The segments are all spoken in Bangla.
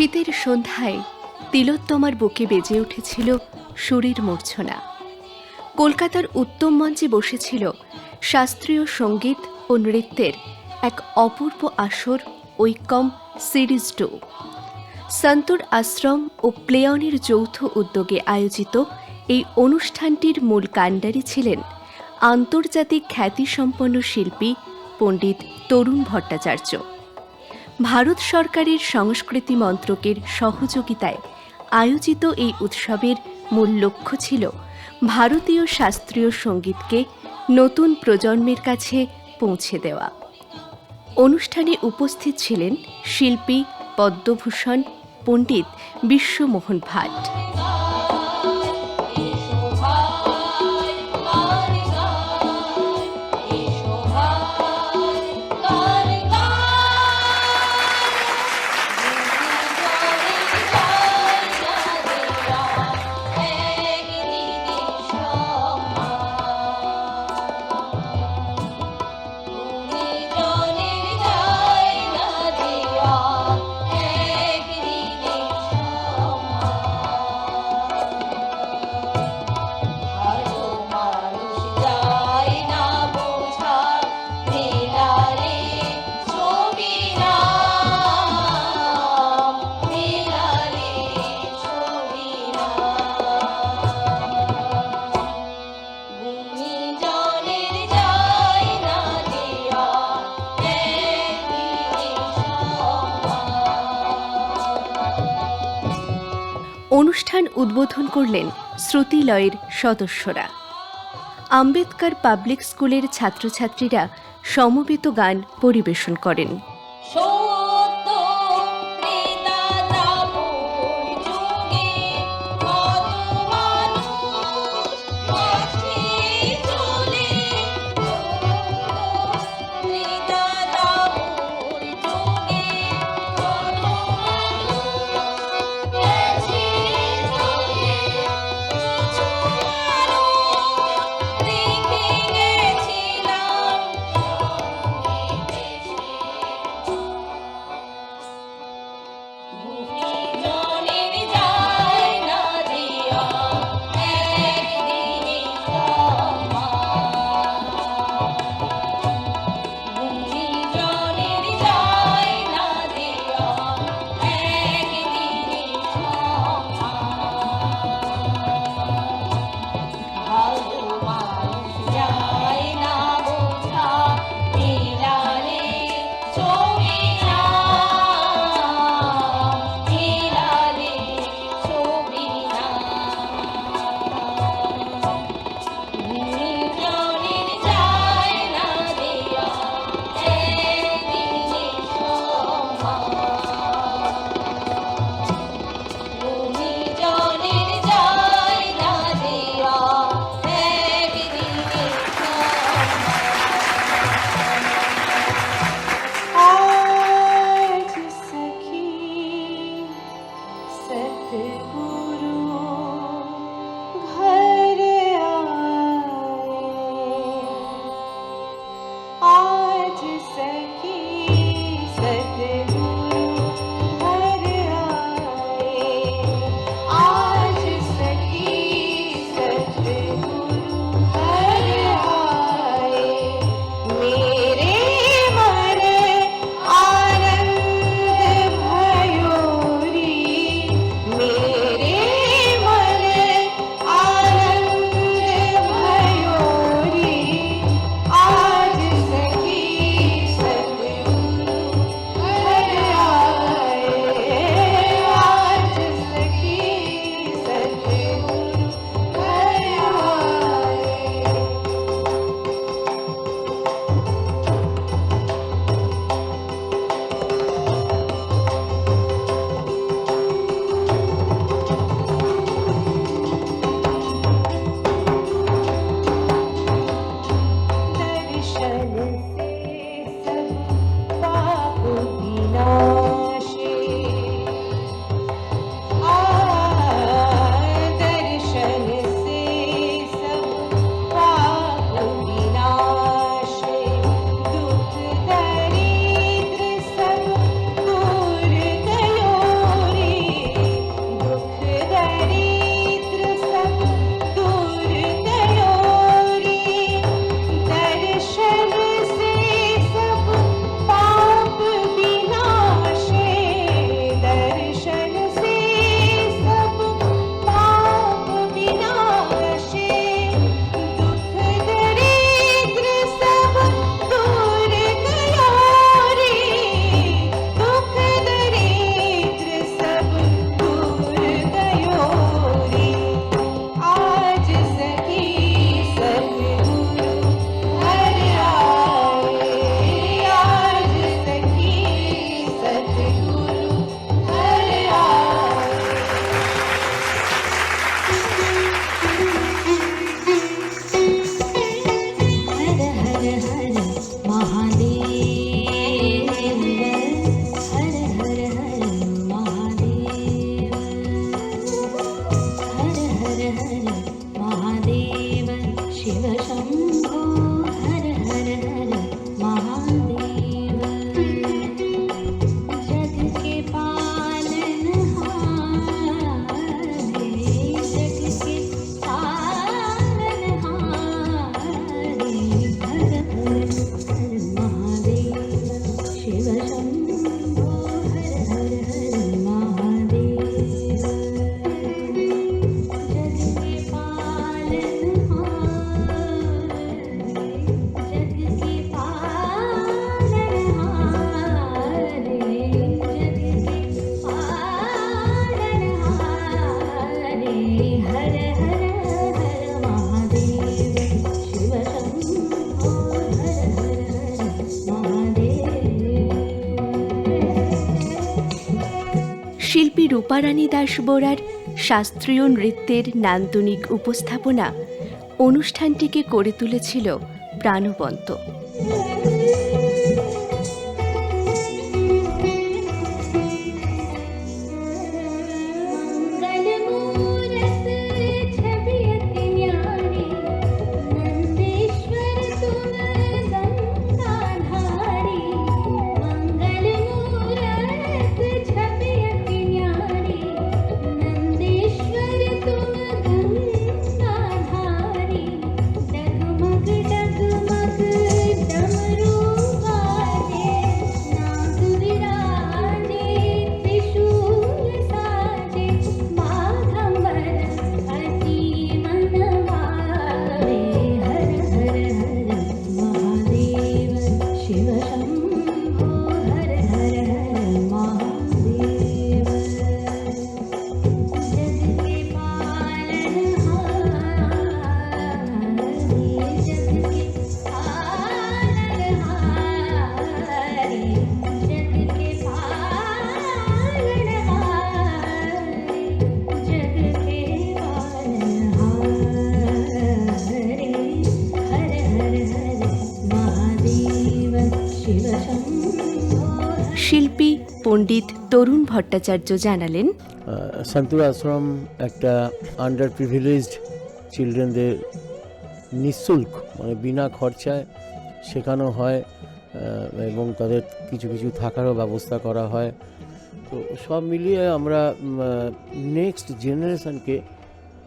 শীতের সন্ধ্যায় তিলোত্তমার বুকে বেজে উঠেছিল সুরের মূর্ছনা। কলকাতার উত্তম মঞ্চে বসেছিল শাস্ত্রীয় সংগীত ও নৃত্যের এক অপূর্ব আসর ঐকম সিরিজ টু। সন্তুর আশ্রম ও প্লেয়নের যৌথ উদ্যোগে আয়োজিত এই অনুষ্ঠানটির মূল কাণ্ডারি ছিলেন আন্তর্জাতিক খ্যাতিসম্পন্ন শিল্পী পণ্ডিত তরুণ ভট্টাচার্য। ভারত সরকারের সংস্কৃতি মন্ত্রকের সহযোগিতায় আয়োজিত এই উৎসবের মূল লক্ষ্য ছিল ভারতীয় শাস্ত্রীয় সঙ্গীতকে নতুন প্রজন্মের কাছে পৌঁছে দেওয়া। অনুষ্ঠানে উপস্থিত ছিলেন শিল্পী পদ্মভূষণ, পণ্ডিত বিশ্বমোহন ভাট। অনুষ্ঠান উদ্বোধন করলেন শ্রুতিলয়ের সদস্যরা। আম্বেদকর পাবলিক স্কুলের ছাত্রছাত্রীরা সমবেত গান পরিবেশন করেন। here. রূপারানী দাস বোরার শাস্ত্রীয় নৃত্যের নান্দনিক উপস্থাপনা অনুষ্ঠানটিকে করে তুলেছিল প্রাণবন্ত। তরুণ ভট্টাচার্য জানালেন শান্তুর আশ্রম একটা আন্ডার প্রিভিলেজড চিলড্রেনদের নিঃশুল্ক মানে বিনা খরচায় শেখানো হয় এবং তাদের কিছু কিছু থাকারও ব্যবস্থা করা হয়। তো সব মিলিয়ে আমরা নেক্সট জেনারেশনকে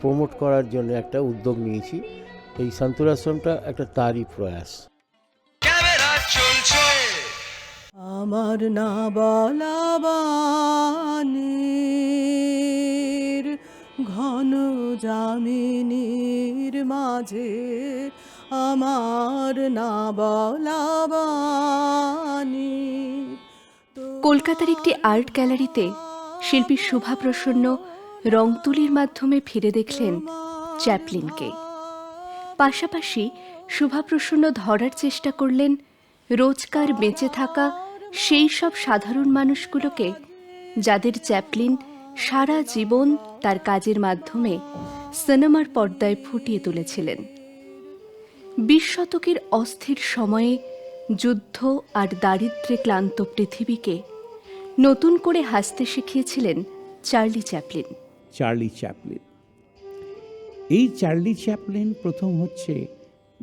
প্রমোট করার জন্য একটা উদ্যোগ নিয়েছি। এই শান্তুর আশ্রমটা একটা তারই প্রয়াস। চলছে আমার না বলা বাণীর ঘন জামিনীর মাঝে আমার না বলা বাণীর কলকাতার একটি আর্ট গ্যালারিতে শিল্পী শুভা প্রসন্ন রং তুলির মাধ্যমে ফিরে দেখলেন চ্যাপলিনকে। পাশাপাশি শুভা প্রসন্ন ধরার চেষ্টা করলেন রোজকার বেঁচে থাকা সেই সব সাধারণ মানুষগুলোকে যাদের চ্যাপলিন সারা জীবন তার কাজের মাধ্যমে সিনেমার পর্দায় ফুটিয়ে তুলেছিলেন। বিশ শতকের অস্থির সময়ে যুদ্ধ আর দারিদ্র্যে ক্লান্ত পৃথিবীকে নতুন করে হাসতে শিখিয়েছিলেন চার্লি চ্যাপলিন। Charlie Chaplin. এই চার্লি চ্যাপলিন প্রথম হচ্ছে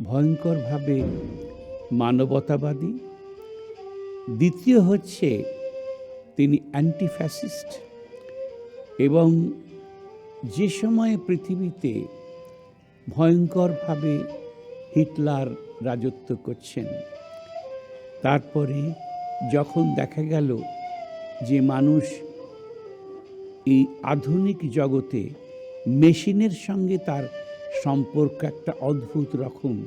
ভয়ঙ্করভাবে মানবতাবাদী দ্বিতীয় হচ্ছে তিনি অ্যান্টিফ্যাসিস্ট এবং যে সময়ে পৃথিবীতে ভয়ঙ্করভাবে হিটলার রাজত্ব করছেন, তারপরে যখন দেখা গেল যে মানুষ এই আধুনিক জগতে মেশিনের সঙ্গে তার সম্পর্ক একটা অদ্ভুত রকম,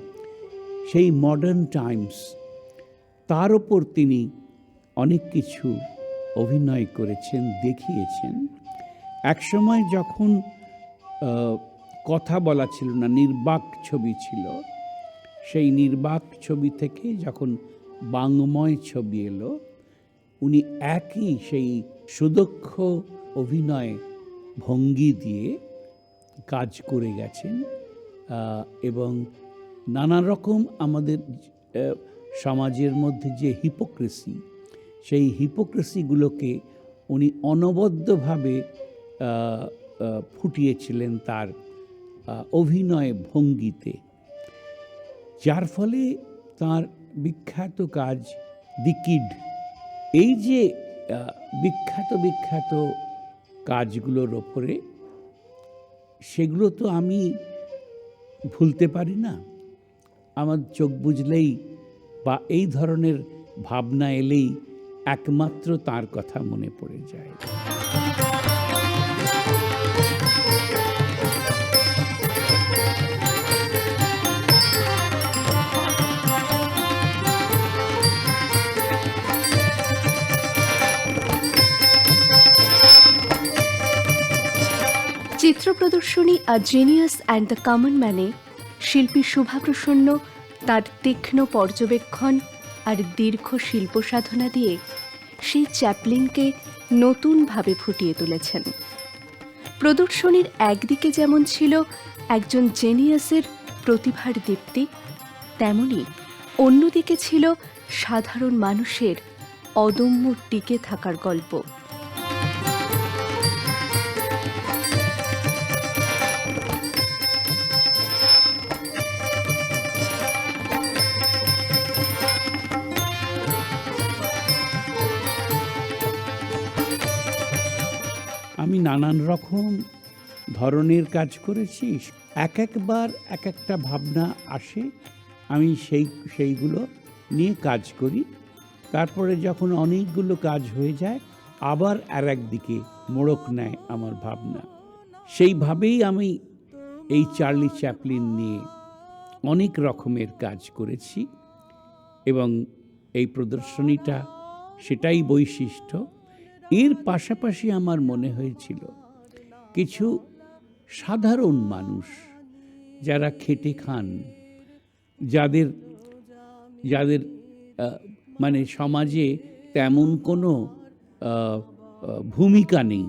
সেই মডার্ন টাইমস তার ওপর তিনি অনেক কিছু অভিনয় করেছেন, দেখিয়েছেন। একসময় যখন কথা বলা ছিল না, নির্বাক ছবি ছিল, সেই নির্বাক ছবি থেকে যখন বাংময় ছবি এলো, উনি একই সেই সুদক্ষ অভিনয় ভঙ্গি দিয়ে কাজ করে গেছেন এবং নানা রকম আমাদের সমাজের মধ্যে যে হিপোক্রেসি সেই হিপোক্রেসিগুলোকে উনি অনবদ্যভাবে ফুটিয়েছিলেন তার অভিনয় ভঙ্গিতে। যার ফলে তার বিখ্যাত কাজ দি কিড এই যে বিখ্যাত বিখ্যাত কাজগুলোর ওপরে, সেগুলো তো আমি ভুলতে পারি না। আমার চোখ বুঝলেই বা এই ধরনের ভাবনা এলেই একমাত্র তার কথা মনে পড়ে যায়। চিত্র প্রদর্শনী a genius and the common ম্যানে শিল্পী শুভা প্রসন্ন তার তীক্ষ্ণ পর্যবেক্ষণ আর দীর্ঘ শিল্প সাধনা দিয়ে সেই চ্যাপলিনকে নতুনভাবে ফুটিয়ে তুলেছেন। প্রদর্শনীর একদিকে যেমন ছিল একজন জেনিয়াসের প্রতিভার দীপ্তি, তেমনি অন্যদিকে ছিল সাধারণ মানুষের অদম্য টিকে থাকার গল্প। নানান রকম ধরনের কাজ করেছিস এক একবার এক একটা ভাবনা আসে, আমি সেই, সেইগুলো নিয়ে কাজ করি। তারপরে যখন অনেকগুলো কাজ হয়ে যায়, আবার আর একদিকে মোড়ক নেয় আমার ভাবনা। সেইভাবেই আমি এই চার্লি চ্যাপলিন নিয়ে অনেক রকমের কাজ করেছি এবং এই প্রদর্শনীটা সেটাই বৈশিষ্ট্য। এর পাশাপাশি আমার মনে হয়েছিল কিছু সাধারণ মানুষ যারা খেটে খান, যাদের যাদের মানে সমাজে তেমন কোনো ভূমিকা নেই,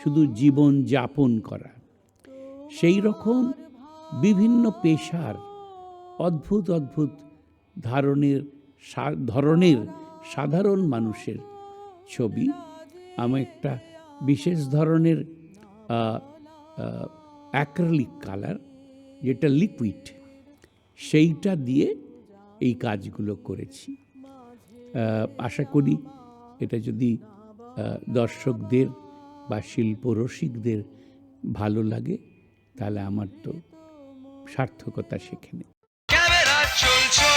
শুধু জীবন যাপন করা। সেই রকম বিভিন্ন পেশার অদ্ভুত অদ্ভুত ধারণের ধরনের সাধারণ মানুষের ছবি আমি একটা বিশেষ ধরনের অ্যাক্রেলিক কালার যেটা লিকুইড সেইটা দিয়ে এই কাজগুলো করেছি। আশা করি এটা যদি দর্শকদের বা শিল্প রসিকদের ভালো লাগে, তাহলে আমার তো সার্থকতা সেখানে। চলছে।